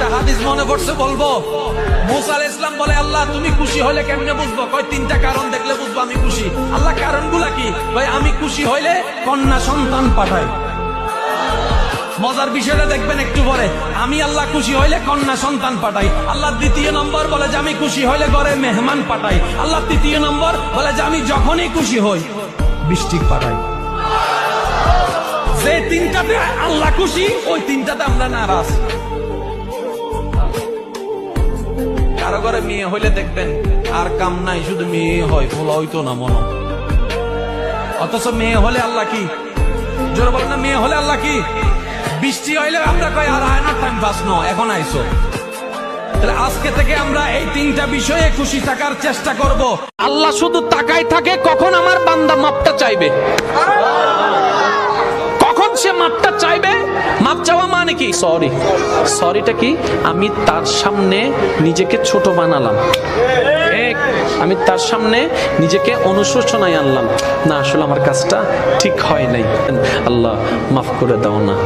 একটা হাদিস মনে পড়ছে বলব? মুসা আলাইহিস ইসলাম বলে, আল্লাহ, তুমি খুশি হলে কেমনে বুঝব? কয়, তিনটা কারণ দেখলে বুঝব আমি খুশি। আল্লাহ, কারণগুলা কি? ভাই, আমি খুশি হইলে কন্যা সন্তান পাঠাই। মজার বিষয়টা দেখবেন একটু পরে। আমি আল্লাহ খুশি হইলে কন্যা সন্তান পাঠাই। আল্লাহ দ্বিতীয় নম্বর বলে যে আমি খুশি হইলে ঘরে মেহমান পাঠাই। আল্লাহ তৃতীয় নম্বর বলে যে আমি যখনই খুশি হই বৃষ্টি পাঠাই। যে তিনটাতে আল্লাহ খুশি, ওই তিনটাতে আমরা নারাজ। কারও ঘরে মেয়ে হইলে দেখবেন আর কাম নাই, শুধু মেয়ে হয় ফোলা হইতো না মন। অথচ মেয়ে হলে আল্লাহ কি? জোরে বলেন না, মেয়ে হলে আল্লাহ কি? বৃষ্টি হইলে আমরা কই, আর আয়নার টাইম পাস ন, এখন আইসো। তাহলে আজকে থেকে আমরা এই তিনটা বিষয়ে খুশি থাকার চেষ্টা করব। আল্লাহ শুধু তাকাই থাকে, কখন আমার বান্দা মাপটা চাইবে? সে মাপটা চাইবে? মাপ চাওয়া মানে কি? সরি সরিটা কি? আমি তার সামনে নিজেকে ছোট বানালাম। আমি তার সামনে নিজেকে অনুশোচনায় আনলাম। না, আসলে আমার কাজটা ঠিক হয় নাই। আল্লাহ মাফ করে দাও না।